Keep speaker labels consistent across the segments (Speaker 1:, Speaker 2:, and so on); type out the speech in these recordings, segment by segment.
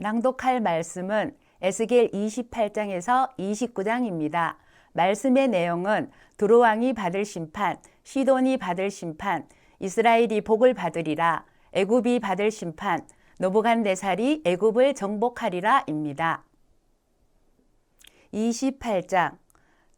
Speaker 1: 낭독할 말씀은 에스겔 28장에서 29장입니다. 말씀의 내용은 두로왕이 받을 심판, 시돈이 받을 심판, 이스라엘이 복을 받으리라, 애굽이 받을 심판, 노부간네살이 애굽을 정복하리라입니다. 28장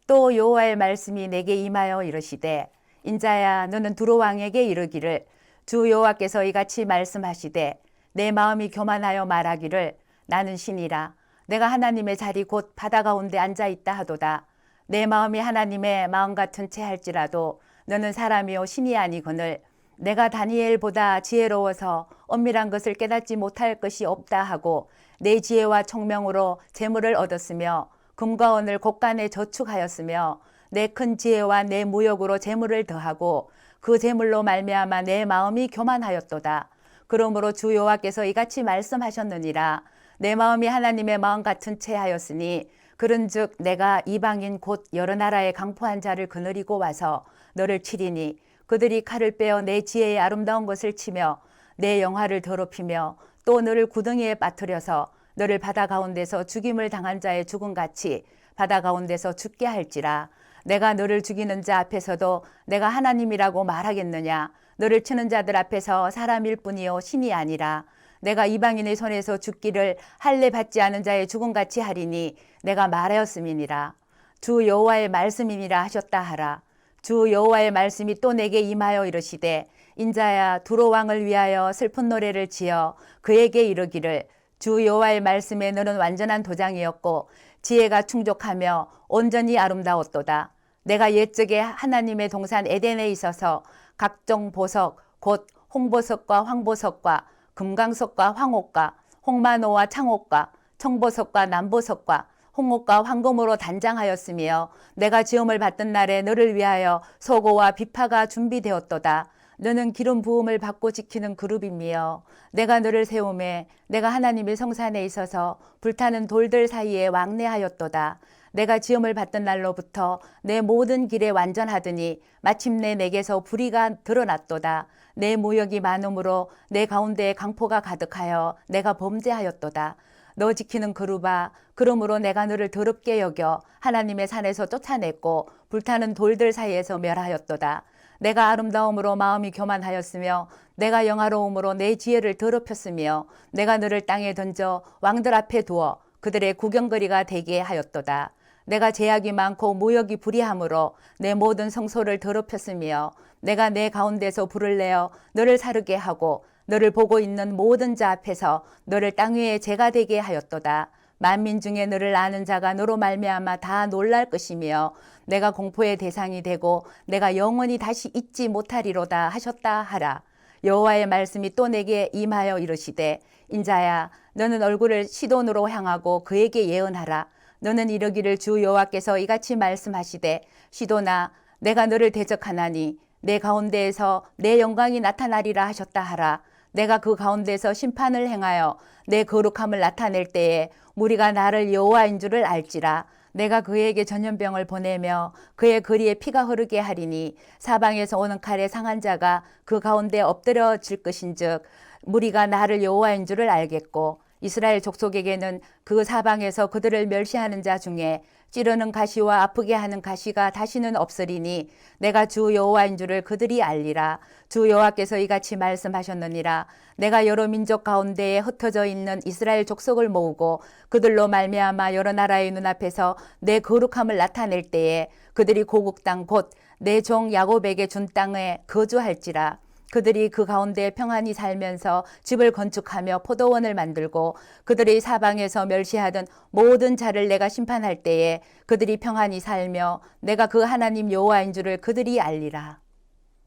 Speaker 1: 또 여호와의 말씀이 내게 임하여 이르시되 인자야 너는 두로 왕에게 이르기를 주 여호와께서 이같이 말씀하시되 내 마음이 교만하여 말하기를 나는 신이라 내가 하나님의 자리 곧 바다 가운데 앉아 있다 하도다 내 마음이 하나님의 마음 같은 채 할지라도 너는 사람이요 신이 아니거늘 내가 다니엘보다 지혜로워서 엄밀한 것을 깨닫지 못할 것이 없다 하고 내 지혜와 총명으로 재물을 얻었으며 금과 은을 곳간에 저축하였으며 내 큰 지혜와 내 무역으로 재물을 더하고 그 재물로 말미암아 내 마음이 교만하였도다. 그러므로 주 여호와께서 이같이 말씀하셨느니라 내 마음이 하나님의 마음 같은 채 하였으니 그런즉 내가 이방인 곧 여러 나라의 강포한 자를 거느리고 와서 너를 치리니 그들이 칼을 빼어 내 지혜의 아름다운 것을 치며 내 영화를 더럽히며 또 너를 구덩이에 빠뜨려서 너를 바다 가운데서 죽임을 당한 자의 죽음 같이 바다 가운데서 죽게 할지라. 내가 너를 죽이는 자 앞에서도 내가 하나님이라고 말하겠느냐? 너를 치는 자들 앞에서 사람일 뿐이요 신이 아니라. 내가 이방인의 손에서 죽기를 할례 받지 않은 자의 죽음 같이 하리니 내가 말하였음이니라. 주 여호와의 말씀이니라 하셨다 하라 주 여호와의 말씀이 또 내게 임하여 이르시되 인자야 두로 왕을 위하여 슬픈 노래를 지어 그에게 이르기를 주 여호와의 말씀에 너는 완전한 도장이었고 지혜가 충족하며 온전히 아름다웠도다. 내가 옛적에 하나님의 동산 에덴에 있어서 각종 보석 곧 홍보석과 황보석과 금강석과 황옥과 홍마노와 창옥과 청보석과 남보석과 홍옥과 황금으로 단장하였으며 내가 지음을 받던 날에 너를 위하여 소고와 비파가 준비되었도다. 너는 기름 부음을 받고 지키는 그룹이며 내가 너를 세움에 내가 하나님의 성산에 있어서 불타는 돌들 사이에 왕래하였도다. 내가 지음을 받던 날로부터 내 모든 길에 완전하더니 마침내 내게서 불의가 드러났도다. 내 무역이 많음으로 내 가운데에 강포가 가득하여 내가 범죄하였도다. 너 지키는 그루바 그러므로 내가 너를 더럽게 여겨 하나님의 산에서 쫓아냈고 불타는 돌들 사이에서 멸하였도다. 내가 아름다움으로 마음이 교만하였으며 내가 영화로움으로 내 지혜를 더럽혔으며 내가 너를 땅에 던져 왕들 앞에 두어 그들의 구경거리가 되게 하였도다. 내가 제약이 많고 무역이 불이함으로 내 모든 성소를 더럽혔으며 내가 내 가운데서 불을 내어 너를 사르게 하고 너를 보고 있는 모든 자 앞에서 너를 땅 위에 재가 되게 하였도다. 만민 중에 너를 아는 자가 너로 말미암아 다 놀랄 것이며 내가 공포의 대상이 되고 내가 영원히 다시 잊지 못하리로다 하셨다 하라. 여호와의 말씀이 또 내게 임하여 이르시되 인자야 너는 얼굴을 시돈으로 향하고 그에게 예언하라. 너는 이르기를 주 여호와께서 이같이 말씀하시되 시도나 내가 너를 대적하나니 내 가운데에서 내 영광이 나타나리라 하셨다 하라. 내가 그 가운데서 심판을 행하여 내 거룩함을 나타낼 때에 무리가 나를 여호와인 줄을 알지라. 내가 그에게 전염병을 보내며 그의 거리에 피가 흐르게 하리니 사방에서 오는 칼에 상한 자가 그 가운데 엎드려질 것인즉 무리가 나를 여호와인 줄을 알겠고 이스라엘 족속에게는 그 사방에서 그들을 멸시하는 자 중에 찌르는 가시와 아프게 하는 가시가 다시는 없으리니 내가 주 여호와인 줄을 그들이 알리라. 주 여호와께서 이같이 말씀하셨느니라. 내가 여러 민족 가운데에 흩어져 있는 이스라엘 족속을 모으고 그들로 말미암아 여러 나라의 눈앞에서 내 거룩함을 나타낼 때에 그들이 고국 땅 곧 내 종 야곱에게 준 땅에 거주할지라 그들이 그 가운데 평안히 살면서 집을 건축하며 포도원을 만들고 그들의 사방에서 멸시하던 모든 자를 내가 심판할 때에 그들이 평안히 살며 내가 그 하나님 여호와인 줄을 그들이 알리라.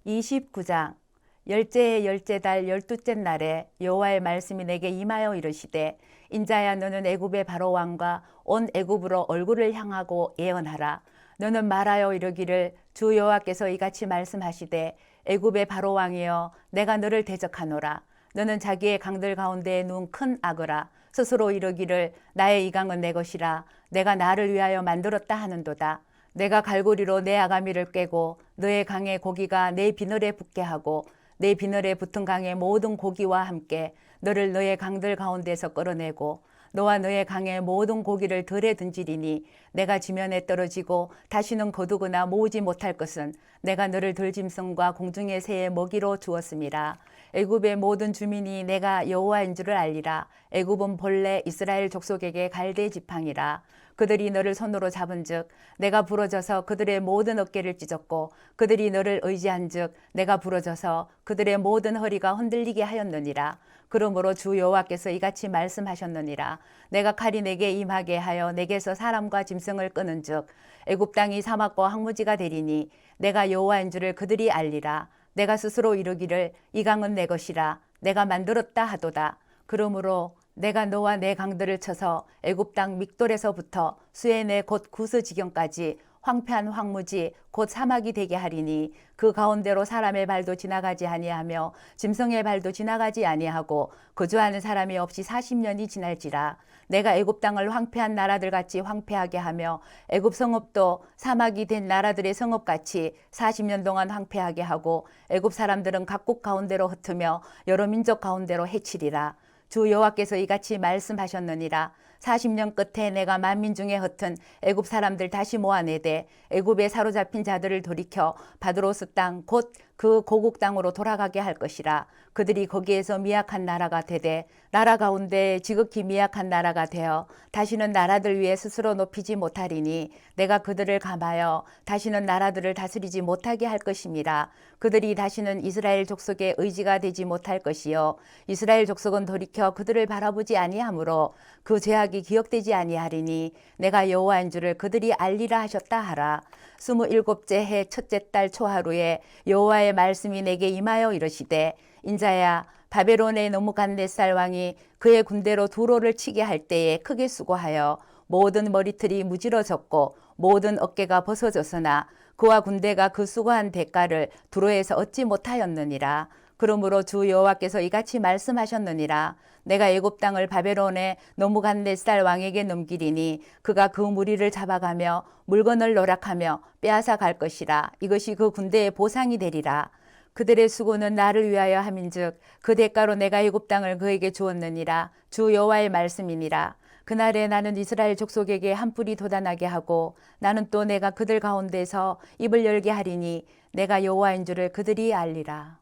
Speaker 1: 29장 열째의 열째 달 열두째 날에 여호와의 말씀이 내게 임하여 이르시되 인자야 너는 애굽의 바로 왕과 온 애굽으로 얼굴을 향하고 예언하라. 너는 말하여 이르기를 주 여호와께서 이같이 말씀하시되 애굽의 바로 왕이여 내가 너를 대적하노라. 너는 자기의 강들 가운데 눈큰 악어라 스스로 이르기를 나의 이강은 내 것이라. 내가 나를 위하여 만들었다 하는도다. 내가 갈고리로 내 아가미를 깨고 너의 강의 고기가 내 비늘에 붙게 하고 내 비늘에 붙은 강의 모든 고기와 함께 너를 너의 강들 가운데서 끌어내고 너와 너의 강의 모든 고기를 들에 던지리니 내가 지면에 떨어지고 다시는 거두거나 모으지 못할 것은 내가 너를 들짐승과 공중의 새의 먹이로 주었음이라 애굽의 모든 주민이 내가 여호와인 줄을 알리라. 애굽은 본래 이스라엘 족속에게 갈대 지팡이라. 그들이 너를 손으로 잡은즉 내가 부러져서 그들의 모든 어깨를 찢었고 그들이 너를 의지한즉 내가 부러져서 그들의 모든 허리가 흔들리게 하였느니라 그러므로 주 여호와께서 이같이 말씀하셨느니라. 내가 칼이 내게 임하게 하여 내게서 사람과 짐승을 끄는즉 애굽 땅이 사막과 황무지가 되리니 내가 여호와인 줄을 그들이 알리라. 내가 스스로 이르기를 이 강은 내 것이라. 내가 만들었다 하도다. 그러므로 내가 너와 내 강들을 쳐서 애굽 땅 믹돌에서부터 수에네 곧 구스 지경까지 황폐한 황무지 곧 사막이 되게 하리니 그 가운데로 사람의 발도 지나가지 아니하며 짐승의 발도 지나가지 아니하고 거주하는 사람이 없이 40년이 지날지라. 내가 애굽 땅을 황폐한 나라들 같이 황폐하게 하며 애굽 성읍도 사막이 된 나라들의 성읍 같이 40년 동안 황폐하게 하고 애굽 사람들은 각국 가운데로 흩으며 여러 민족 가운데로 해치리라 주 여호와께서 이같이 말씀하셨느니라. 40년 끝에 내가 만민 중에 흩은 애굽 사람들 다시 모아내되 애굽에 사로잡힌 자들을 돌이켜 바드로스 땅 곧 그 고국 땅으로 돌아가게 할 것이라. 그들이 거기에서 미약한 나라가 되되 나라 가운데 지극히 미약한 나라가 되어 다시는 나라들 위에 스스로 높이지 못하리니 내가 그들을 감하여 다시는 나라들을 다스리지 못하게 할 것임이라. 그들이 다시는 이스라엘 족속의 의지가 되지 못할 것이요. 이스라엘 족속은 돌이켜 그들을 바라보지 아니하므로 그 죄악이 기억되지 아니하리니 내가 여호와인 줄을 그들이 알리라 하셨다 하라. 스무일곱째 해 첫째 달 초하루에 여호와의 말씀이 내게 임하여 이르시되 인자야 바벨론의 노무간네살 왕이 그의 군대로 두로를 치게 할 때에 크게 수고하여 모든 머리털이 무지러졌고 모든 어깨가 벗어졌으나 그와 군대가 그 수고한 대가를 두로에서 얻지 못하였느니라. 그러므로 주 여호와께서 이같이 말씀하셨느니라. 내가 애굽 땅을 바벨론의 노무간네살 왕에게 넘기리니 그가 그 무리를 잡아가며 물건을 노락하며 빼앗아 갈 것이라. 이것이 그 군대의 보상이 되리라. 그들의 수고는 나를 위하여 함인즉 그 대가로 내가 애굽 땅을 그에게 주었느니라 주 여호와의 말씀이니라 그날에 나는 이스라엘 족속에게 한 뿔이 돋아나게 하고 나는 또 내가 그들 가운데서 입을 열게 하리니 내가 여호와인 줄을 그들이 알리라